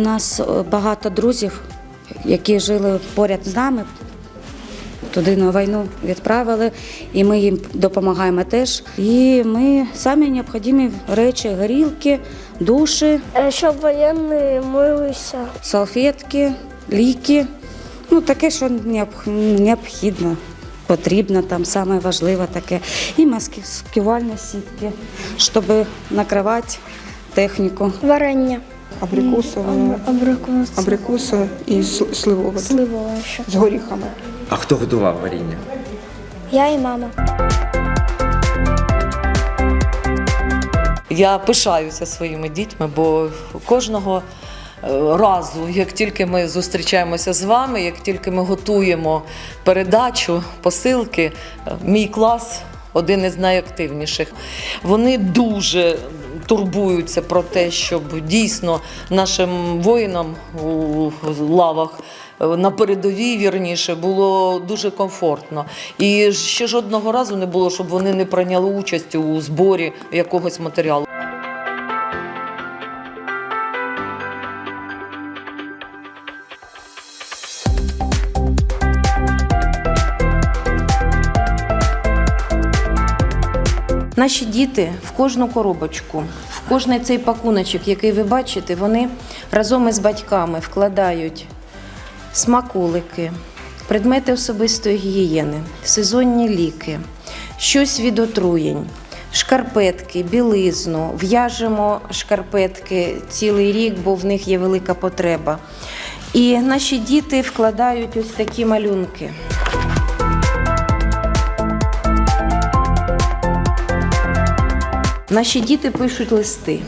нас е, багато друзів, які жили поряд з нами. Туди на війну відправили, і ми їм допомагаємо теж. І ми самі необхідні речі, горілки, душі, Е, Щоб воєнні милися. салфетки, ліки. Ну, таке, що необх- необхідно, потрібно, там саме важливе таке. І маскувальні сітки, щоб накривати техніку. Варення. Абрикосове, Абрикос. абрикосове і сл- сливове Сливове ще. з горіхами. А хто готував варіння? Я і мама. Я пишаюся своїми дітьми, бо кожного е, разу, як тільки ми зустрічаємося з вами, як тільки ми готуємо передачу, посилки, е, мій клас один із найактивніших. Вони дуже турбуються про те, щоб дійсно нашим воїнам у лавах е, на передовій, вірніше, було дуже комфортно. І ще жодного разу не було, щоб вони не прийняли участь у зборі якогось матеріалу. Наші діти в кожну коробочку, в кожний цей пакуночок, який ви бачите, вони разом із батьками вкладають смаколики, предмети особистої гігієни, сезонні ліки, щось від отруєнь, шкарпетки, білизну. В'яжемо шкарпетки цілий рік, бо в них є велика потреба. І наші діти вкладають ось такі малюнки. Наші діти пишуть листи.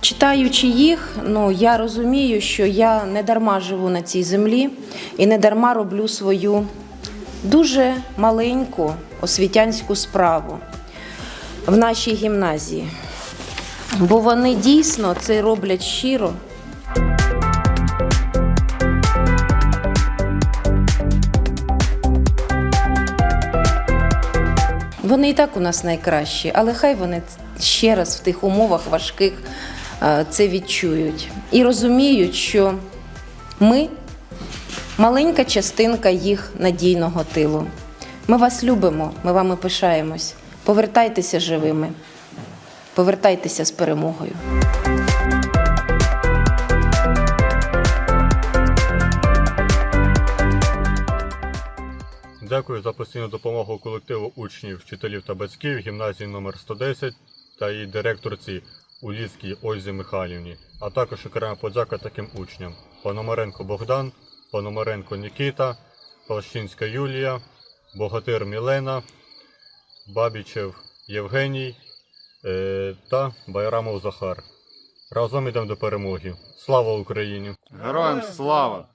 Читаючи їх, ну я розумію, що я не дарма живу на цій землі і не дарма роблю свою дуже маленьку освітянську справу в нашій гімназії. Бо вони дійсно це роблять щиро. Вони і так у нас найкращі, але хай вони ще раз в тих умовах важких е, це відчують і розуміють, що ми маленька частинка їх надійного тилу. Ми вас любимо, ми вами пишаємось. Повертайтеся живими, повертайтеся з перемогою. Дякую за постійну допомогу колективу учнів, вчителів та батьків гімназії номер 110 та її директорці Уліцькій Ользі Михайлівні, а також окрема подяка таким учням: Пономаренко Богдан, Пономаренко Нікіта, Палщинська Юлія, Богатир Мілена, Бабічев Євгеній е, та Байрамов Захар. Разом ідемо до перемоги. Слава Україні! Героям слава!